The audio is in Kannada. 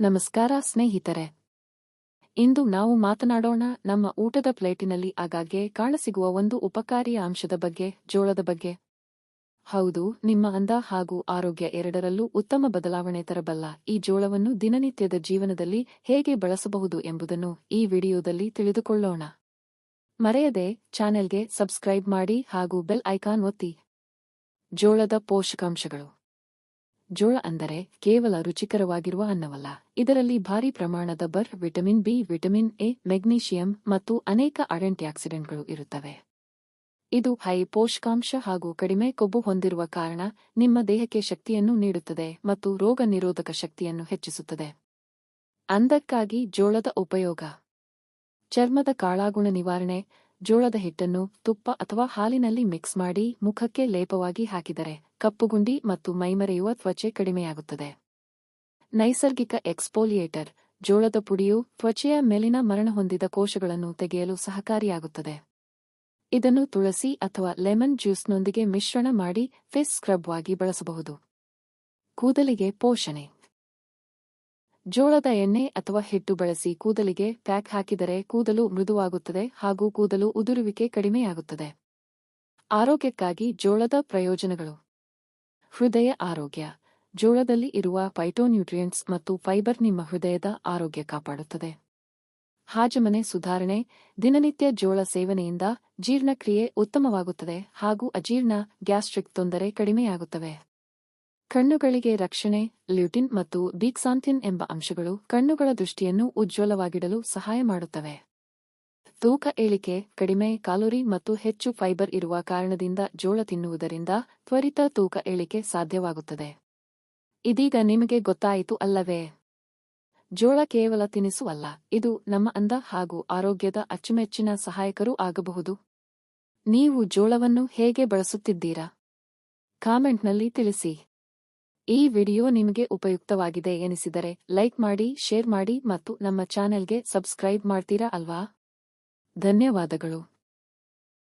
ನಮಸ್ಕಾರ ಸ್ನೇಹಿತರೆ. ಇಂದು ನಾವು ಮಾತನಾಡೋಣ ನಮ್ಮ ಊಟದ ಪ್ಲೇಟಿನಲ್ಲಿ ಆಗಾಗ್ಗೆ ಕಾಣಸಿಗುವ ಒಂದು ಉಪಕಾರಿ ಅಂಶದ ಬಗ್ಗೆ, ಜೋಳದ ಬಗ್ಗೆ. ಹೌದು, ನಿಮ್ಮ ಅಂದ ಹಾಗೂ ಆರೋಗ್ಯ ಎರಡರಲ್ಲೂ ಉತ್ತಮ ಬದಲಾವಣೆ ತರಬಲ್ಲ ಈ ಜೋಳವನ್ನು ದಿನನಿತ್ಯದ ಜೀವನದಲ್ಲಿ ಹೇಗೆ ಬಳಸಬಹುದು ಎಂಬುದನ್ನು ಈ ವಿಡಿಯೋದಲ್ಲಿ ತಿಳಿದುಕೊಳ್ಳೋಣ. ಮರೆಯದೆ ಚಾನೆಲ್ಗೆ ಸಬ್ಸ್ಕ್ರೈಬ್ ಮಾಡಿ ಹಾಗೂ ಬೆಲ್ ಐಕಾನ್ ಒತ್ತಿ. ಜೋಳದ ಪೋಷಕಾಂಶಗಳು. ಜೋಳ ಅಂದರೆ ಕೇವಲ ರುಚಿಕರವಾಗಿರುವ ಅನ್ನವಲ್ಲ. ಇದರಲ್ಲಿ ಭಾರಿ ಪ್ರಮಾಣದ ಬರ್, vitamin B, vitamin A, magnesium ಮತ್ತು ಅನೇಕ ಆಕ್ಸಿಡೆಂಟ್ಗಳು ಇರುತ್ತವೆ. ಇದು ಹೈ ಪೋಷಕಾಂಶ ಹಾಗೂ ಕಡಿಮೆ ಕೊಬ್ಬು ಹೊಂದಿರುವ ಕಾರಣ ನಿಮ್ಮ ದೇಹಕ್ಕೆ ಶಕ್ತಿಯನ್ನು ನೀಡುತ್ತದೆ ಮತ್ತು ರೋಗ ನಿರೋಧಕ ಶಕ್ತಿಯನ್ನು ಹೆಚ್ಚಿಸುತ್ತದೆ. ಅಂದಕ್ಕಾಗಿ ಜೋಳದ ಉಪಯೋಗ. ಚರ್ಮದ ಕಾಳಾಗುಣ ನಿವಾರಣೆ. ಜೋಳದ ಹಿಟ್ಟನ್ನು ತುಪ್ಪ ಅಥವಾ ಹಾಲಿನಲ್ಲಿ ಮಿಕ್ಸ್ ಮಾಡಿ ಮುಖಕ್ಕೆ ಲೇಪವಾಗಿ ಹಾಕಿದರೆ ಕಪ್ಪುಗುಂಡಿ ಮತ್ತು ಮೈಮರೆಯುವ ತ್ವಚೆ ಕಡಿಮೆಯಾಗುತ್ತದೆ. ನೈಸರ್ಗಿಕ ಎಕ್ಸ್ಪೋಲಿಯೇಟರ್ ಜೋಳದ ಪುಡಿಯು ತ್ವಚೆಯ ಮೇಲಿನ ಮರಣ ಹೊಂದಿದ ಕೋಶಗಳನ್ನು ತೆಗೆಯಲು ಸಹಕಾರಿಯಾಗುತ್ತದೆ. ಇದನ್ನು ತುಳಸಿ ಅಥವಾ ಲೆಮನ್ ಜ್ಯೂಸ್ನೊಂದಿಗೆ ಮಿಶ್ರಣ ಮಾಡಿ ಫೇಸ್ ಸ್ಕ್ರಬ್ ಆಗಿ ಬಳಸಬಹುದು. ಕೂದಲಿಗೆ ಪೋಷಣೆ. ಜೋಳದ ಎಣ್ಣೆ ಅಥವಾ ಹಿಟ್ಟು ಬಳಸಿ ಕೂದಲಿಗೆ ಪ್ಯಾಕ್ ಹಾಕಿದರೆ ಕೂದಲು ಮೃದುವಾಗುತ್ತದೆ ಹಾಗೂ ಕೂದಲು ಉದುರುವಿಕೆ ಕಡಿಮೆಯಾಗುತ್ತದೆ. ಆರೋಗ್ಯಕ್ಕಾಗಿ ಜೋಳದ ಪ್ರಯೋಜನಗಳು. ಹೃದಯ ಆರೋಗ್ಯ. ಜೋಳದಲ್ಲಿ ಇರುವ ಫೈಟೋನ್ಯೂಟ್ರಿಯೆಂಟ್ಸ್ ಮತ್ತು ಫೈಬರ್ ನಿಮ್ಮ ಹೃದಯದ ಆರೋಗ್ಯ ಕಾಪಾಡುತ್ತದೆ. ಹಾಜಮನೆ ಸುಧಾರಣೆ. ದಿನನಿತ್ಯ ಜೋಳ ಸೇವನೆಯಿಂದ ಜೀರ್ಣಕ್ರಿಯೆ ಉತ್ತಮವಾಗುತ್ತದೆ ಹಾಗೂ ಅಜೀರ್ಣ, ಗ್ಯಾಸ್ಟ್ರಿಕ್ ತೊಂದರೆ ಕಡಿಮೆಯಾಗುತ್ತವೆ. ಕಣ್ಣುಗಳಿಗೆ ರಕ್ಷಣೆ. ಲ್ಯೂಟಿನ್ ಮತ್ತು ಬೀಕ್ಸಾಂಥಿನ್ ಎಂಬ ಅಂಶಗಳು ಕಣ್ಣುಗಳ ದೃಷ್ಟಿಯನ್ನು ಉಜ್ವಲವಾಗಿಡಲು ಸಹಾಯ ಮಾಡುತ್ತವೆ. ತೂಕ ಏಳಿಕೆ, ಕಡಿಮೆ ಕಾಲೋರಿ ಮತ್ತು ಹೆಚ್ಚು ಫೈಬರ್ ಇರುವ ಕಾರಣದಿಂದ ಜೋಳ ತಿನ್ನುವುದರಿಂದ ತ್ವರಿತ ತೂಕ ಏಳಿಕೆ ಸಾಧ್ಯವಾಗುತ್ತದೆ. ಇದೀಗ ನಿಮಗೆ ಗೊತ್ತಾಯಿತು ಅಲ್ಲವೇ? ಜೋಳ ಕೇವಲ ತಿನಿಸುವಲ್ಲ ಇದು ನಮ್ಮ ಅಂದ ಹಾಗೂ ಆರೋಗ್ಯದ ಅಚ್ಚುಮೆಚ್ಚಿನ ಸಹಾಯಕರೂ ಆಗಬಹುದು. ನೀವು ಜೋಳವನ್ನು ಹೇಗೆ ಬಳಸುತ್ತಿದ್ದೀರಾ? ಕಾಮೆಂಟ್ನಲ್ಲಿ ತಿಳಿಸಿ. ಈ ವಿಡಿಯೋ ನಿಮಗೆ ಉಪಯುಕ್ತವಾಗಿದೆ ಎನಿಸಿದರೆ ಲೈಕ್ ಮಾಡಿ, ಶೇರ್ ಮಾಡಿ ಮತ್ತು ನಮ್ಮ ಚಾನೆಲ್ಗೆ ಸಬ್ಸ್ಕ್ರೈಬ್ ಮಾಡ್ತೀರಾ ಅಲ್ವಾ? ಧನ್ಯವಾದಗಳು.